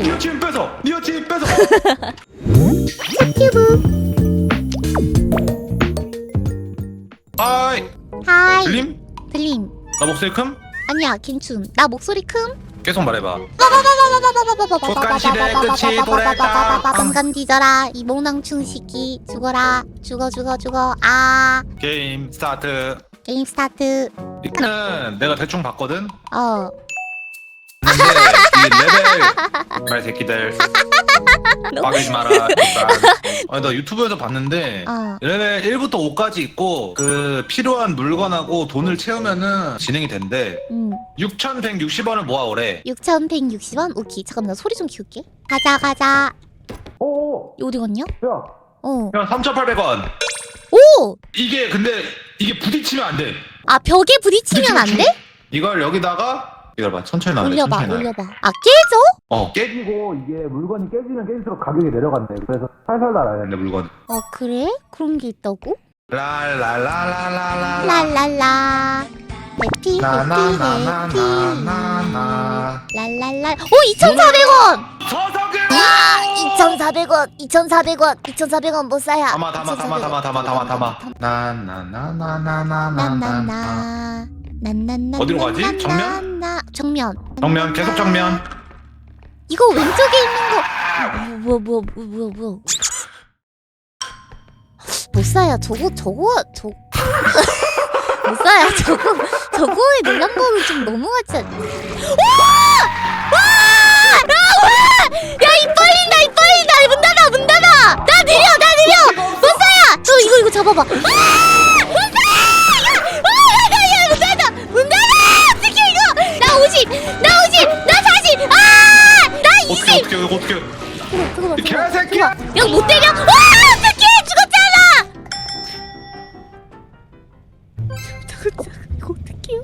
니어친 뺏어 니어친 뺏어 튜브 아이 하이 들림? 들림 나 목소리 큼? 아니야 괜춘 나 목소리 큼? 계속 말해봐 북한시대 끝이 도래했다. 잠깐 뒤져라 이 몽랑충 시기 죽어라 죽어 죽어 죽어 아 게임 스타트 게임 스타트 이거는 내가 대충 봤거든? 어 근데 이 레벨 말 새끼들 빠개지 마라. 아니 나 유튜브에서 봤는데 어. 레벨 1부터 5까지 있고 그 필요한 물건하고 돈을 채우면은 진행이 된대 음 6,160원을 모아오래 6,160원? 오케이 잠깐만 나 소리 좀 키울게 가자 가자 오! 어디 갔냐? 야, 어야 3,800원 오! 이게 근데 이게 부딪히면 안 돼 아 벽에 부딪히면 안 돼? 이걸 여기다가 기다려봐. 천천히 나와 올려봐 천천히 올려봐. 아 깨져? 어 깨지고 이게 물건이 깨지면 깨질수록 가격이 내려간대 그래서 살살 날아야 된대 물건. 아 그래? 그런 게 있다고? 랄랄랄랄랄랄랄랄라. 해피 해피 해피 랄랄라 오 2,400원! 서석이! 아 2,400원 2,400원 2,400원 못 사야. 담아 담아 담아 담아 담아 담아 담아. 나, 나, 나, 나, 나, 나, 나 나나. 난난나 어디로 가지? 정면? 나 정면. 정면 계속 정면. 이거 왼쪽에 있는 거. 뭐야 뭐야 뭐야 뭐야 뭐야 못 사야 저거 저거 저 못 사야 저거 저거에 놀란 거는 좀 너무하지 않냐 와! 와! 야입 벌린다 입 벌린다. 문 닫아 문 닫아. 나 느려 나 느려. 못 사야 저 이거 이거 잡아봐. 아! 나 50, 나 40, 아! 나 20! 어떻게 어떻게 봐, 개새끼야! 야, 못 때려? 와! 어떡해! 죽었잖아! 잠깐, 이거 어떡해요?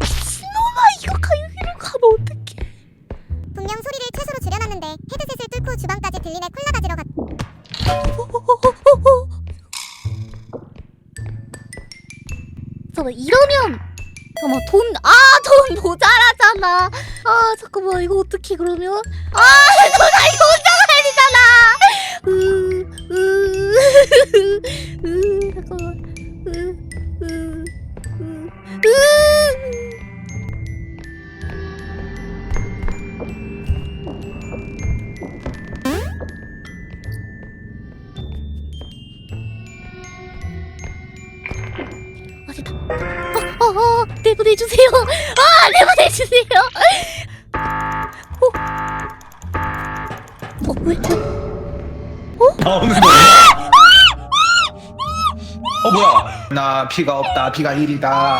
미친놈아, 이거 가요기로 가면 어떡해. 분명 소리를 최소로 줄여놨는데 헤드셋을 뚫고 주방까지 들리네 콜라 가지러 갔 잠깐만, 이러면. 잠깐만, 돈, 아, 돈 모자라잖아. 아, 잠깐만, 이거 어떡해, 그러면? 아, 나 이거 혼자 가야 되잖아! 으, 으, 으, 잠깐만. 내보내 주세요. 아, 내보내 주세요. 어, 어, 왜, 왜? 나오는 거야? 어 뭐야? 나 피가 없다. 피가 1이다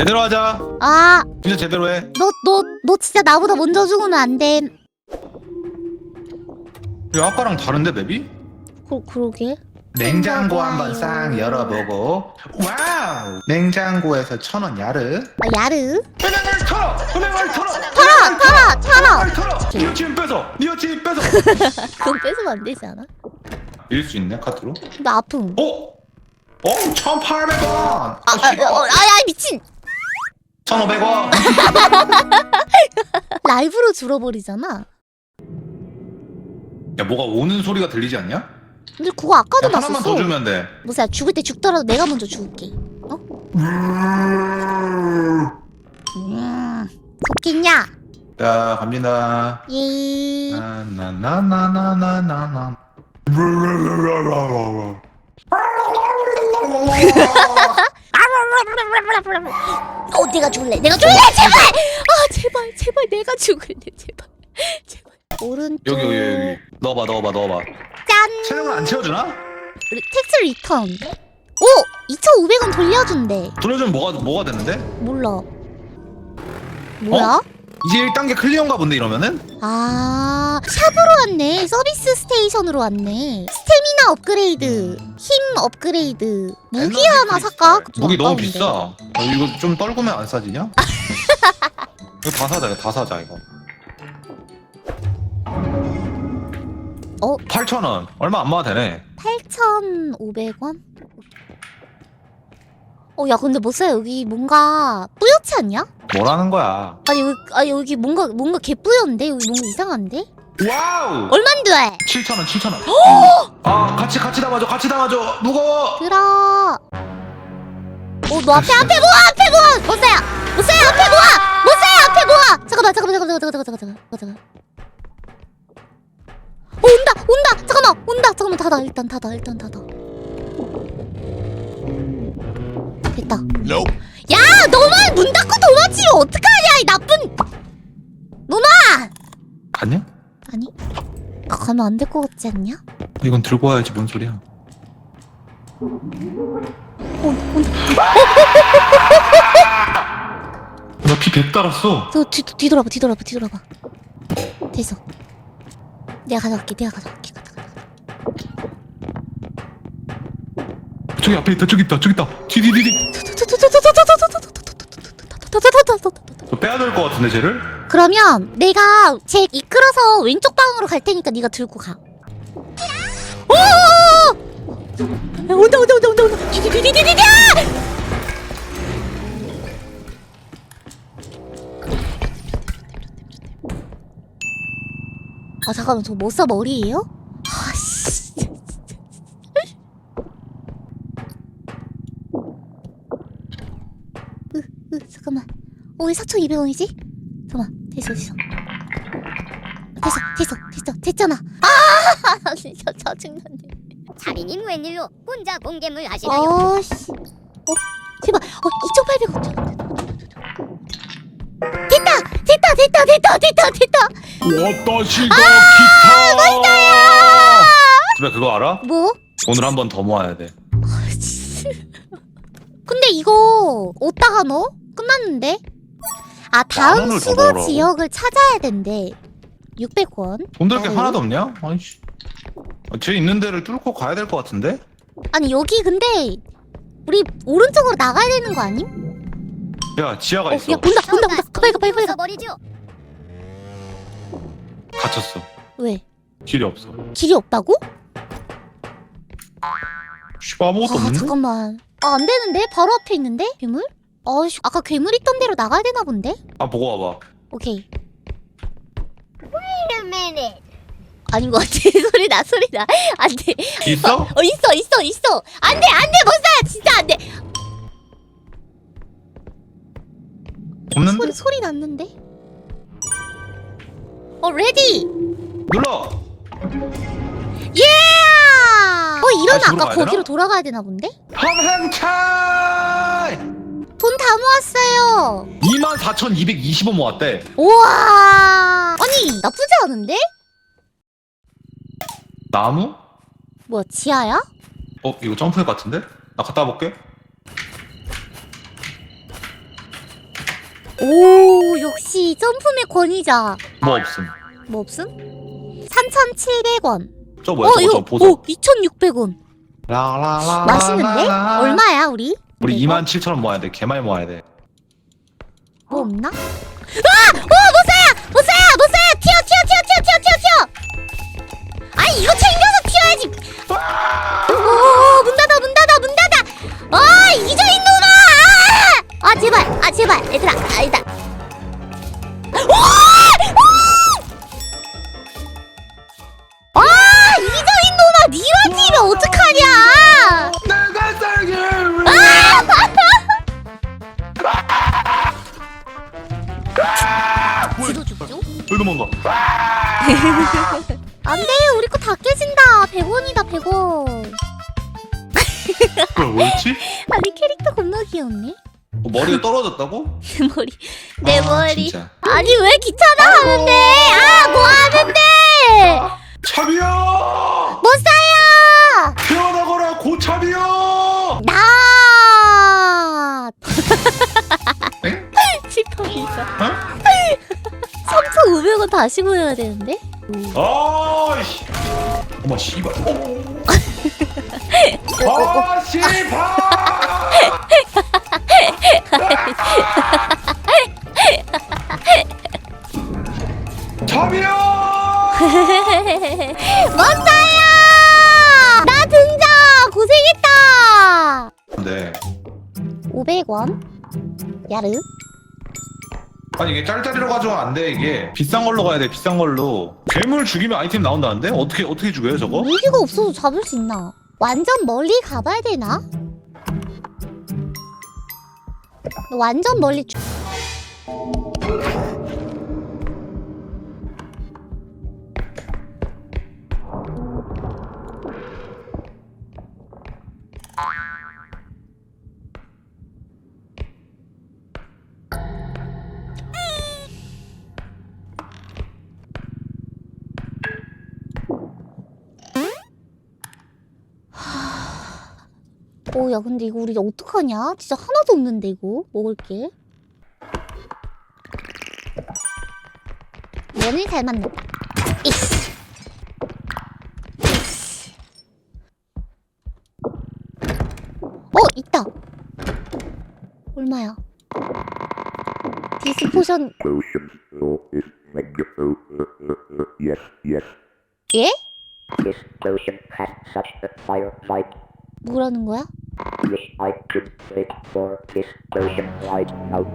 제대로 하자 아! 아, 진짜 제대로 해 너, 너, 너 진짜 나보다 먼저 죽으면 안 돼. 야, 아까랑 다른데 맵이? 그, 그러게. 냉장고 한번 싹 열어보고 와우 냉장고에서 천 원 야르 아, 야르? 은행을 털어 은행을 털어 털어, 털어, 털어! 은행을 털어 니어친 뺏어 니어친 뺏어 그건 뺏으면 안 되지 않아? 잃을 수 있네 카드로 나 아픔. 어? 어? 1,800원 아, 아, 어, 아, 야, 미친! 1,500원 라이브로 줄어버리잖아. 야 뭐가 오는 소리가 들리지 않냐? 근데 그거 아까도 야, 하나만. 더 주면 돼 무사 죽을 때 죽더라도 내가 먼저 죽을게. 어? 음, 좋겠냐? 자 갑니다 예. 나나나나나나나 어, 내가 죽을래. 내가 죽을래. 제발. 아, 제발, 제발 내가 죽을래. 제발, 제발. 오른쪽. 여기 여기 여기 넣어봐 넣어봐 넣어봐 짠. 체력을 안 채워주나? 우리 텍스 리턴. 오, 2,500원 돌려준대. 돌려주면 뭐가 뭐가 되는데? 몰라. 뭐야? 이제 1단계 클리어인가 본데 이러면은? 아, 샵으로 왔네. 서비스 스테이션으로 왔네. 스태미나 업그레이드, 힘 업그레이드, 무기 에너지 하나 크리스탈. 살까? 좀 무기 너무 아까운데. 비싸. 어, 이거 좀 떨구면 안 싸지냐? 이거 다 사자, 이거 다 사자, 이거. 어? 8,000원. 얼마 안 모아 되네. 8,500원? 어, 야, 근데 뭐야 여기 뭔가 뿌옇지 않냐? 뭐라는 거야? 아니, 여기, 아, 여기 뭔가, 뭔가 개뿌연데? 여기 뭔가 이상한데? 와우! 얼만데? 7,000원, 7,000원. 아, 같이, 같이 담아줘, 같이 담아줘. 무거워! 들어. 어, 너 앞에, 앞에 모아! 앞에 모아! 못사야! 못사야! 앞에 모아! 못사야! 앞에 모아! 잠깐만, 잠깐만, 잠깐만, 잠깐만, 잠깐만, 잠깐만, 잠깐만. 어, 온다! 온다! 잠깐만! 온다! 잠깐만, 닫아. 일단 닫아. 일단 닫아. 됐다. 야! 너만 문 닫고 도망치면 어떡하냐! 이 나쁜! 갔냐? 아니. 가- 가면 안 될 것 같지 않냐? 이건 들고 와야지, 뭔 소리야. 어. 나 피 100 달았어. 저 뒤, 뒤돌아봐 뒤돌아봐 뒤돌아봐 됐어 내가 가져갈게 내가 가져갈게 가져 가져 저기 앞에 있다, 저기 있다, 저기 있다. 너 빼야 될 것 같은데, 쟤를? 그러면 내가 쟤 이끌어서 왼쪽 방으로 갈 테니까 네가 들고 가 오! 야, 온다 온다 온다 온다 온다 디디디디디디 아 잠깐만 저 못사 머리예요? 아씨 으, 으, 잠깐만 어, 왜 4,200원이지? 잠깐만, 됐어, 됐어. 됐어, 됐어, 됐어, 됐잖아. 아, 진짜 짜증나네. 자리님 웬일로 혼자 공개물 하시나요? 어, 씨. 어, 제발, 어, 2,800원. 됐다, 됐다, 됐다, 됐다, 됐다, 됐다. 기타! 맞다요! 집에 그거 알아? 뭐? 오늘 한 번 더 모아야 돼. 근데 이거 어디다가 넣어? 끝났는데? 아, 만 다음 원을 더 수거 넣으라고? 지역을 찾아야 된대. 600원. 돈될게 어, 하나도 없냐? 아이씨. 아, 쟤 있는 데를 뚫고 가야 될 것 같은데? 아니, 여기 근데 우리 오른쪽으로 나가야 되는 거 아님? 야, 지하가 어, 있어. 야, 온다, 온다, 온다. 빨리 가, 빨리, 빨리 가. 버리죠. 갇혔어. 왜? 길이 없어. 길이 없다고? 아무것도 아 없는데? 잠깐만 아 안 되는데? 바로 앞에 있는데? 괴물? 아씨 아까 괴물 있던 데로 나가야 되나 본데? 아, 보고 와봐. 오케이 Wait a minute. 아닌 것 같아 소리 나 소리 나 안돼 있어? 어 있어 있어 있어 안돼 안돼 못 살아 진짜 안돼 없는데? 소리 소리 났는데 어 레디 눌러! 예! 어 이러면 다시 아까 돌아가야 거기로 되나? 돌아가야 되나 본데? 함행차! 돈 다 모았어요 24,220원 모았대. 우와 아니 나쁘지 않은데? 나무? 뭐야 지하야? 어, 이거 점프할 것 같은데? 나 갔다 와볼게. 오 역시 점프의 권위자 뭐 없음. 뭐 없음? 3,700원 저 뭐야, 어 저거, 이거 저 보석. 오 2,600원 라라라. 맛있는데? 얼마야 우리? 우리 이거? 27,000원 모아야 돼. 개말 모아야 돼. 뭐 없나? 아! 오 못사야! 못사야! 못사야! 튀어 튀어 튀어 튀어 튀어 튀어 튀어 아니 이거 챙겨서 튀어야지 오 문 닫아 문 닫아 문 닫아 아 이저 이놈아 아! 아 제발 아 제발 얘들아 오! 오! 아 이저 이놈아 니가 뛰면 어떡하냐 도망가? 안돼 우리 거 다 깨진다 100원이다 100원 그걸 뭐였지? 아니 캐릭터 겁나 귀엽네 어, 머리가 떨어졌다고? 내 머리 내 아, 머리 진짜. 아니 왜 귀찮아 하는데 아 뭐 하는데 차비야! 못 사요 태어나거라 고차비야! 나 엥? 칠평이죠 어? 3,500원 다시 모여야 되는데 아이씨 어머 씨발 아 씨발 참이야 멈춰요! 나 등장! 고생했다! 네 500원? 야르? 아니 이게 짤짤이로 가져가면 안돼 이게 비싼 걸로 가야 돼 비싼 걸로 괴물 죽이면 아이템 나온다는데? 어떻게 어떻게 죽여요 저거? 무기가 없어도 잡을 수 있나? 완전 멀리 가봐야 되나? 완전 멀리 주... 어, 야, 근데 이거 우리 어떡하냐? 진짜 하나도 없는데, 이거? 먹을 게. 면을 잘 만나. 이씨. 이씨. 어, 있다. 얼마야? 디스포션. Oh, is oh, uh, uh, uh, yes, yes. 예? This potion has such a fire fight. 뭐라는 거야? Wish I could wait for this potion right now.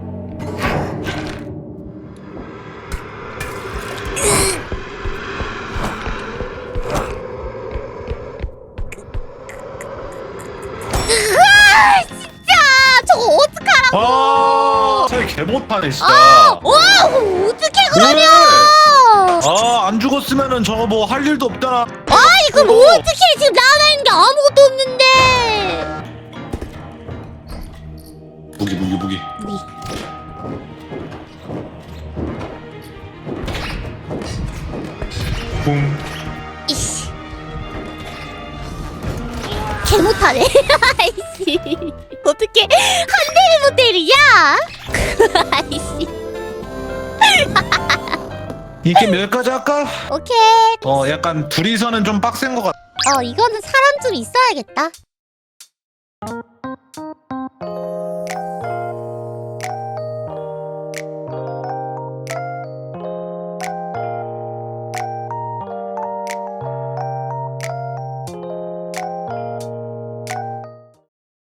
으아, 진짜! 저거 어떡하라고! 아 차이 개 못하네 진짜 와, 어떻게 그러냐! 아안 죽었으면은 저거 뭐 할 일도 없잖아 아 이걸 어. 어떻게 지금 나나 있는 게아 이 게임 여기까지 할까? 오케이 어 약간 둘이서는 좀 빡센 것 같아 어 이거는 사람 좀 있어야겠다